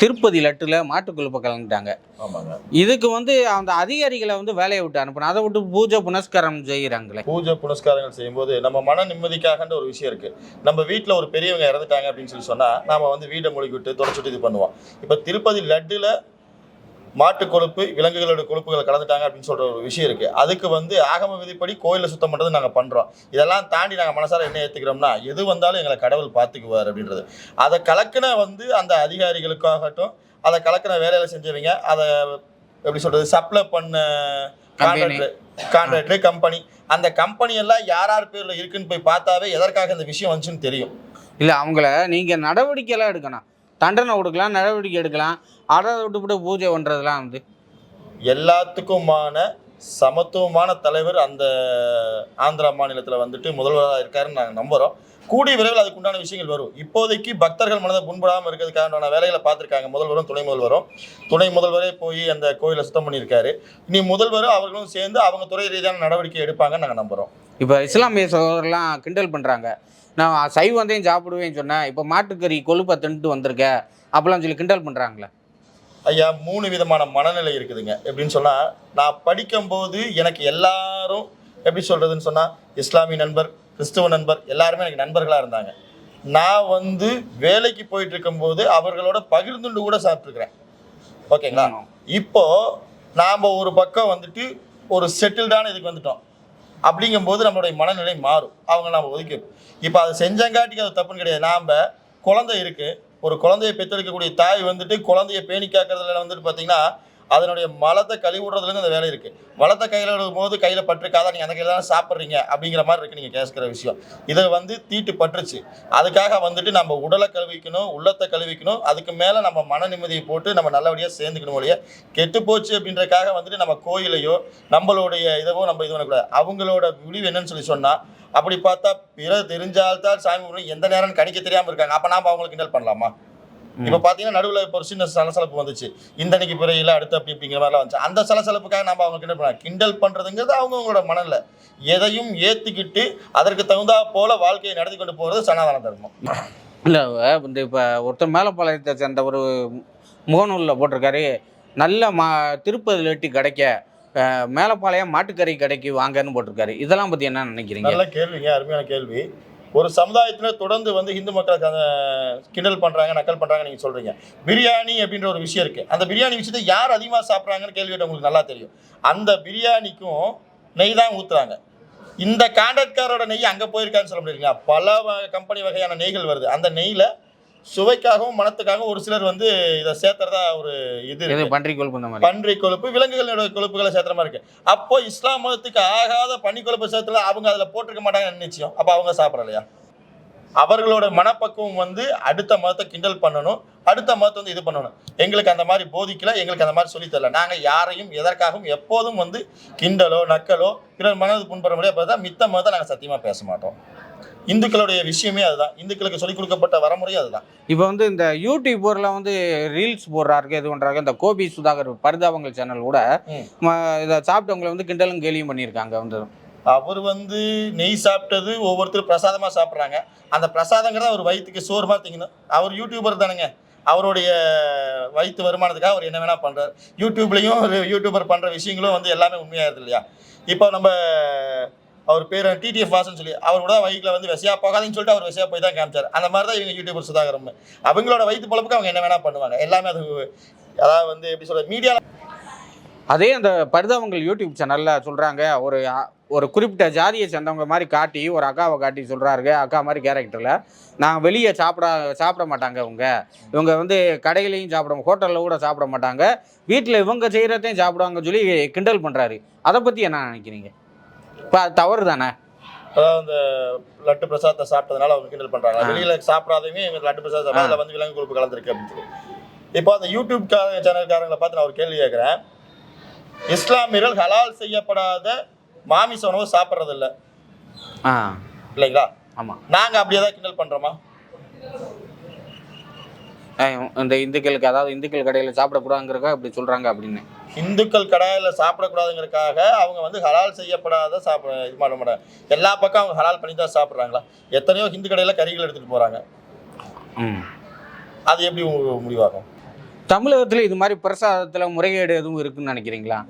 திருப்பதி லட்டுல மாட்டுக்குழுப்ப கலந்துட்டாங்க. ஆமாங்க. இதுக்கு வந்து அந்த அதிகாரிகளை வந்து வேலையை விட்டு அனுப்பணும். அதை விட்டு பூஜை புனஸ்காரம் செய்கிறாங்களே பூஜை புனஸ்காரங்கள் செய்யும்போது நம்ம மன நிம்மதிக்காகன்ற ஒரு விஷயம் இருக்கு. நம்ம வீட்டில் ஒரு பெரியவங்க இறந்துட்டாங்க அப்படின்னு சொல்லி சொன்னா நாம வந்து வீட்டை மூழ்கி விட்டு தொடச்சிட்டு இது பண்ணுவோம். இப்போ திருப்பதி லட்டுல மாட்டு கொழுப்பு விலங்குகளோட கொழுப்புகளை கலந்துட்டாங்க அப்படின்னு சொல்ற ஒரு விஷயம் இருக்கு. அதுக்கு வந்து ஆகம விதிப்படி கோயிலை சுத்தம் பண்றது நாங்க பண்றோம். இதெல்லாம் தாண்டி நாங்க மனசார என்ன ஏத்துக்கிறோம்னா எது வந்தாலும் எங்களை கடவுள் பார்த்துக்குவார் அப்படின்றது. அதை கலக்கின வந்து அந்த அதிகாரிகளுக்காகட்டும் அதை கலக்கின வேலையில செஞ்சவங்க அதை எப்படி சொல்றது சப்ளை பண்ண. கான்ட்ராக்டர் கான்ட்ராக்டர் கம்பெனி அந்த கம்பெனி எல்லாம் யார் யார் பேர்ல இருக்குன்னு போய் பார்த்தாவே எதற்காக இந்த விஷயம் வந்துச்சுன்னு தெரியும். இல்லை அவங்கள நீங்கள் நடவடிக்கைலாம் எடுக்கணும். தண்டனை கொடுக்கலாம் நடவடிக்கை எடுக்கலாம். அதை விட்டுவிட்டு பூஜை பண்ணுறதுலாம் வந்து எல்லாத்துக்குமான சமத்துவமான தலைவர் அந்த ஆந்திரா மாநிலத்தில் வந்துட்டு முதல்வராக இருக்காருன்னு நாங்கள் நம்புகிறோம் கூடிய விரைவில் அதுக்கு உண்டான விஷயங்கள் வரும். இப்போதைக்கு பக்தர்கள் மனதை புண்படாமல் இருக்கிறதுக்கான வேலைகளை பார்த்துருக்காங்க. முதல்வரும் துணை முதல்வரும். துணை முதல்வரே போய் அந்த கோயிலை சுத்தம் பண்ணியிருக்காரு. இனி முதல்வரும் அவர்களும் சேர்ந்து அவங்க துறை ரீதியான நடவடிக்கை எடுப்பாங்கன்னு நாங்கள் நம்புகிறோம் இப்போ இஸ்லாமிய சகோதரர்லாம் கிண்டல் பண்ணுறாங்க நான் சைவந்தையும் சாப்பிடுவேன்னு சொன்னேன். இப்போ மாட்டுக்கறி கொழுப்பை தின்ட்டு வந்திருக்க. அப்பெல்லாம் சொல்லி கிண்டல் பண்ணுறாங்களே ஐயா மூணு விதமான மனநிலை இருக்குதுங்க. எப்படின்னு சொன்னால் நான் படிக்கும்போது எனக்கு எல்லாரும் எப்படி சொல்கிறதுன்னு சொன்னால் இஸ்லாமிய நண்பர் கிறிஸ்துவ நண்பர் எல்லாருமே எனக்கு நண்பர்களாக இருந்தாங்க. நான் வந்து வேலைக்கு போயிட்டு இருக்கும்போது அவர்களோட பகிர்ந்துண்டு கூட சாப்பிட்ருக்கிறேன் ஓகேங்களா? இப்போ நாம் ஒரு பக்கம் வந்துட்டு ஒரு செட்டில்டான இதுக்கு வந்துட்டோம். அப்படிங்கும்போது நம்மளுடைய மனநிலை மாறும். அவங்க நாம் ஒதுக்கணும் இப்போ அதை செஞ்சங்காட்டிக்கு அது தப்புன்னு கிடையாது. நாம் குழந்தை இருக்குது ஒரு குழந்தையை பெற்றெடுக்கக்கூடிய தாய் வந்துட்டு குழந்தைய பேணி காக்கிறதுல வந்துட்டு பார்த்தீங்கன்னா அதனுடைய மலத்தை கழுவி விடுறதுலேருந்து அந்த வேலை இருக்குது மலத்தை கையில் விடும் போது கையில் பட்டிருக்காதா? நீங்கள் அந்த கையில் தான் சாப்பிட்றீங்க? அப்படிங்கிற மாதிரி இருக்குது நீங்கள் கேட்குற விஷயம். இதை வந்து தீட்டு பட்டுருச்சு. அதுக்காக வந்துட்டு நம்ம உடலை கழுவிக்கணும் உள்ளத்தை கழுவிக்கணும் அதுக்கு மேலே நம்ம மன நிம்மதியை போட்டு நம்ம நல்லபடியாக சேர்ந்துக்கணும் ஒழிய கெட்டு போச்சு அப்படின்றக்காக வந்துட்டு நம்ம கோயிலையோ நம்மளுடைய இதவோ நம்ம இது பண்ணக்கூடாது. அவங்களோட முடிவு என்னன்னு சொல்லி சொன்னால் அப்படி பார்த்தா பிற தெரிஞ்சால்தான் சாமி எந்த நேரம் கணிக்க தெரியாமல் இருக்காங்க. அப்போ நாம் அவங்களுக்கு கிண்டல் பண்ணலாமா? இப்போ பார்த்தீங்கன்னா நடுவில் இப்போ ஒரு சின்ன சலசலப்பு வந்துச்சு. இந்த அன்னைக்கு பிறையில் அடுத்து அப்படி அப்படிங்கிற மாதிரிலாம் வந்துச்சு. அந்த சலசலப்புக்காக நம்ம அவங்க கிண்டல் பண்ணலாம் கிண்டல் பண்ணுறதுங்கிறது அவங்கவுங்களோட மனநிலை. எதையும் ஏற்றிக்கிட்டு அதற்கு தகுந்தா போல வாழ்க்கையை நடத்தி கொண்டு போகிறது சனாதன தர்மம். இல்லை இந்த இப்போ ஒருத்தர் மேலப்பாளையத்தை சேர்ந்த ஒரு முகநூலில் போட்டிருக்காரு. நல்ல மா திருப்பதி லட்டு கிடைக்க மேலப்பாளையம் மாட்டுக்கறி கடைக்கு வாங்கன்னு போட்டிருக்காரு. இதெல்லாம் பற்றி என்ன நினைக்கிறீங்க? நல்ல கேள்விங்க அருமையான கேள்வி. ஒரு சமுதாயத்தில் தொடர்ந்து வந்து இந்து மக்களுக்கு அந்த கிண்டல் பண்ணுறாங்க நக்கல் பண்ணுறாங்க நீங்கள் சொல்கிறீங்க பிரியாணி அப்படின்ற ஒரு விஷயம் இருக்குது அந்த பிரியாணி விஷயத்தை யார் அதிகமாக சாப்பிட்றாங்கன்னு கேள்வி உங்களுக்கு நல்லா தெரியும். அந்த பிரியாணிக்கும் நெய் தான் ஊற்றுறாங்க இந்த கான்ட்ராக்ட்காரோட நெய் அங்கே போயிருக்கான்னு சொல்ல முடியுங்களா? பல வ- கம்பெனி வகையான நெய்கள் வருது. அந்த நெய்யில் சுவைக்காகவும் மனத்துக்காகவும் ஒரு சிலர் வந்து இதை சேர்த்துறதா ஒரு இது. பன்றி கொழுப்பு இந்த மாதிரி? பன்றி கொழுப்பு விலங்குகளோட கொழுப்புகளை சேர்த்துற மாதிரி இருக்கு. அப்போ இஸ்லாம் மதத்துக்கு ஆகாத பன்னி கொழுப்பு சேர்த்துல அவங்க அதுல போட்டிருக்க மாட்டாங்கன்னு நிச்சயம். அப்ப அவங்க சாப்பிடலையா அவர்களோட மனப்பக்குவம் வந்து அடுத்த மதத்தை கிண்டல் பண்ணணும். அடுத்த மதத்தை வந்து இது பண்ணணும். எங்களுக்கு அந்த மாதிரி போதிக்கல எங்களுக்கு அந்த மாதிரி சொல்லித் தரல. நாங்க யாரையும் எதற்காகவும் எப்போதும் வந்து கிண்டலோ நக்கலோ பிறர் மனது புண்படுற முடியாது பார்த்தா மித்த மதத்தை நாங்க சத்தியமா பேச மாட்டோம். இந்துக்களுடைய விஷயமே அதுதான். இந்துக்களுக்கு சொல்லிக் கொடுக்கப்பட்ட வரமுறையும் அதுதான். இப்போ வந்து இந்த யூடியூபரில் வந்து ரீல்ஸ் போடுறாரு இது பண்ணுறாங்க இந்த கோபி சுதாகர் பரிதாபங்கள் சேனல் கூட இதை சாப்பிட்டவங்களை வந்து கிண்டலும் கேலியும் பண்ணியிருக்காங்க வந்து. அவர் வந்து நெய் சாப்பிட்டது ஒவ்வொருத்தரும் பிரசாதமா சாப்பிட்றாங்க. அந்த பிரசாதங்கிறத அவர் வயிற்றுக்கு சோறு திங்கணும். அவர் யூடியூபர் தானுங்க. அவருடைய வயிற்று வருமானத்துக்காக அவர் என்ன வேணா பண்றாரு. யூடியூப்லயும் யூடியூபர் பண்ற விஷயங்களும் வந்து எல்லாமே உண்மையாயிருது இல்லையா? இப்போ நம்ம அவர் பேர் டிடிஎஃப் வாசன் சொல்லி அவர் கூட வயிற்றுல வந்து விசையா போகாதுன்னு சொல்லிட்டு அவர் விசையா போய் தான் காமிச்சார். அந்த மாதிரி தான் இவங்க யூடியூபர் சுதாகரம் அவங்களோட வயிற்று பொழப்புக்கு அவங்க என்ன வேணா பண்ணுவாங்க. எல்லாமே அது அதாவது வந்து எப்படி சொல்ற மீடியா அதே அந்த பரிதாபங்கள் யூடியூப் சேனலில் சொல்கிறாங்க ஒரு ஒரு குறிப்பிட்ட ஜாதியை சேர்ந்தவங்க மாதிரி காட்டி ஒரு அக்காவை காட்டி சொல்கிறாருங்க அக்கா மாதிரி கேரக்டரில் நான் வெளியே சாப்பிட சாப்பிட மாட்டாங்க இவங்க. இவங்க வந்து கடையிலையும் சாப்பிட ஹோட்டலில் கூட சாப்பிட மாட்டாங்க. வீட்டில் இவங்க செய்கிறதையும் சாப்பிடுவாங்க சொல்லி கிண்டல் பண்ணுறாரு அதை பற்றி என்ன நினைக்கிறீங்க? இப்போ அது தவறு தானே? அதாவது அந்த லட்டு பிரசாதத்தை சாப்பிட்டதுனால அவங்க கிண்டல் பண்றாங்க. ஆ. வெளியில சாப்பிடாதவங்க எங்க லட்டு பிரசாதம் அதுல வந்து விலங்கு கொழுப்பு கலந்துருக்கு அப்படின்னு சொல்லி. இப்போ அந்த யூடியூப் சேனல்காரங்களை பார்த்து நான் ஒரு கேள்வி கேட்குறேன். இஸ்லாமியர்கள் ஹலால் செய்யப்படாத மாமிச உணவு சாப்பிட்றது இல்ல ஆ. இல்லைங்களா? ஆமாம் நாங்க அப்படியே தான் கிண்டல் பண்றோமா? இந்த இந்துக்களுக்கு அதாவது இந்துக்கள் கடையில் சாப்பிடக்கூடாதுங்கிறக்கா இப்படி சொல்கிறாங்க அப்படின்னு. இந்துக்கள் கடாயில சாப்பிடக்கூடாதுங்கிறதுக்காக அவங்க வந்து ஹலால் செய்யப்படாத சாப்பிட இது பண்ண மாட்டாங்க. எல்லா பக்கம் அவங்க ஹலால் பண்ணி தான் சாப்பிட்றாங்களா? எத்தனையோ ஹிந்து கடையில கறிகள் எடுத்துட்டு போறாங்க. ம். அது எப்படி முடிவாகும்? தமிழகத்தில் இது மாதிரி பிரசாதத்தில் முறைகேடு எதுவும் இருக்குன்னு நினைக்கிறீங்களா?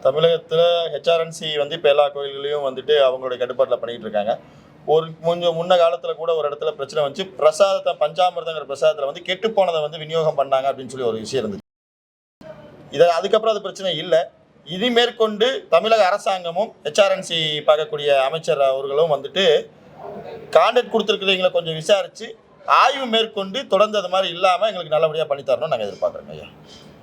தமிழகத்தில் ஹெச்ஆர்என்சி வந்து இப்போ எல்லா கோயில்களையும் வந்துட்டு அவங்களுடைய கட்டுப்பாட்டில் பண்ணிட்டு இருக்காங்க. ஒரு கொஞ்சம் முன்ன காலத்தில் கூட ஒரு இடத்துல பிரச்சனை வந்துச்சு. பிரசாதத்தை பஞ்சாமிர்தங்கிற பிரசாதத்தில் வந்து கெட்டு போனதை வந்து விநியோகம் பண்ணாங்க அப்படின்னு சொல்லி ஒரு விஷயம் இருந்துச்சு. இதை அதுக்கப்புறம் அது பிரச்சனை இல்லை. இது மேற்கொண்டு தமிழக அரசாங்கமும் ஹெச்ஆர்என்சி பார்க்கக்கூடிய அமைச்சர் அவர்களும் வந்துட்டு கான்ட்ராக்ட் கொடுத்துருக்குறீங்களை கொஞ்சம் விசாரித்து ஆய்வு மேற்கொண்டு தொடர்ந்து அது மாதிரி இல்லாமல் எங்களுக்கு நல்லபடியாக பண்ணித்தரணும்னு நாங்கள் எதிர்பார்க்குறோங்க ஐயா.